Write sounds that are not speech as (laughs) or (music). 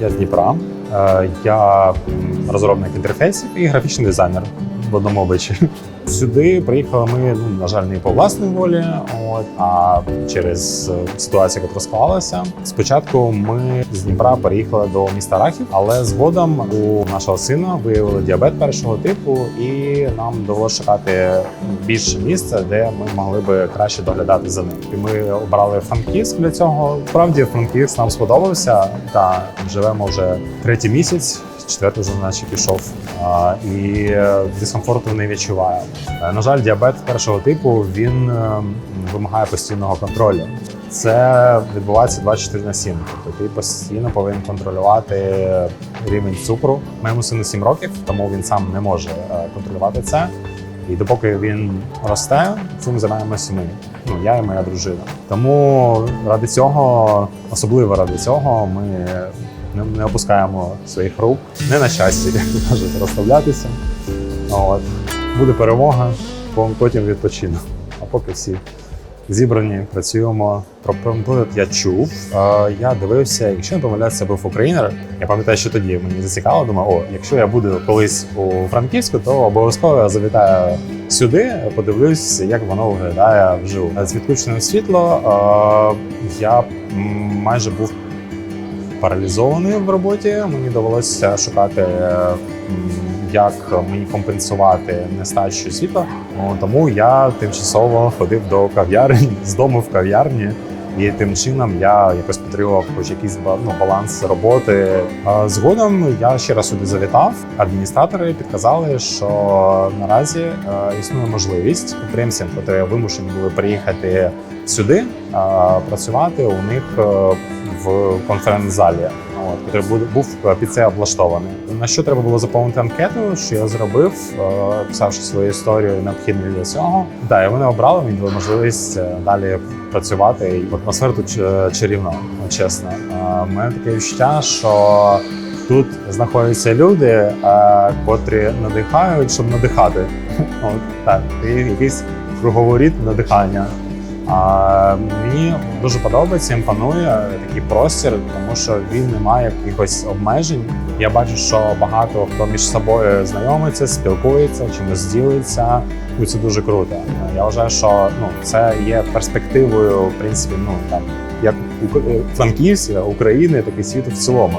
Я з Дніпра. Е, Я розробник інтерфейсів і графічний дизайнер в одному. Сюди приїхали ми, ну на жаль, не по власній волі, от а через е, ситуацію, яка склалася. Спочатку ми з Дніпра переїхали до міста Рахів, але згодом у нашого сина виявили діабет першого типу, і нам довелося шукати більше місця, де ми могли би краще доглядати за ним. І ми обрали Франківськ для цього. Справді Франківськ нам сподобався та живемо вже третій місяць. Четвертий вже наче пішов і е, дискомфорту не відчуваю. Е, На жаль, діабет першого типу він е, вимагає постійного контролю. Це відбувається 24 на 7. Тобто ти постійно повинен контролювати рівень цукру. Моєму сину 7 років, тому він сам не може контролювати це. І допоки він росте, цим займаємося ми. Ну я і моя дружина. Тому ради цього, особливо ради цього, ми не, опускаємо своїх рук, не на щастя, кажуть, розставлятися. От. Буде перемога, потім відпочину. А поки всі зібрані, працюємо. Про промпорт я чув. Я дивився, якщо не помиляюся, був Українер. Я пам'ятаю, що тоді мені зацікавило. Думаю, о, якщо я буду колись у Франківську, то обов'язково я завітаю сюди, подивлюсь, як воно виглядає вживу. З відключенням світло я майже був паралізований в роботі. Мені довелося шукати, е, як мені компенсувати нестачу світла. Тому я тимчасово ходив до кав'ярні з дому в кав'ярні. І тим чином я якось підтримував хоч якийсь ну, баланс роботи. Згодом я ще раз сюди завітав. Адміністратори підказали, що наразі е, існує можливість підприємцям, які вимушені були приїхати сюди е, працювати у них е, в конференц-залі. Який був- був під це облаштований. На що треба було заповнити анкету, що я зробив, е, писавши свою історію необхідну для цього. Да, і вони обрали мені дали можливість е, далі працювати. І атмосфера тут чарівна, чесно. Е, У мене таке відчуття, що тут знаходяться люди, е, котрі надихають, щоб надихати. (laughs) От так, і якийсь круговоріт надихання. А мені дуже подобається, імпонує такий простір, тому що він не має якихось обмежень. Я бачу, що багато хто між собою знайомиться, спілкується, чимось ділиться. І це дуже круто. Я вважаю, що ну це є перспективою, в принципі, ну там як у Франківська, України, так і світу в цілому.